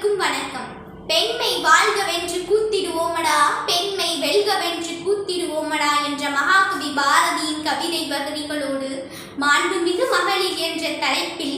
அனைவருக்கும் வணக்கம். பெண்மை வாழ்கவென்று கூத்திடுவோமடா பெண்மை வெல்கவென்று கூத்திடுவோமடா என்ற மகாகவி பாரதியின் கவிதை வரிகளோடு மாண்புமிகு மகளிர் என்ற தலைப்பில்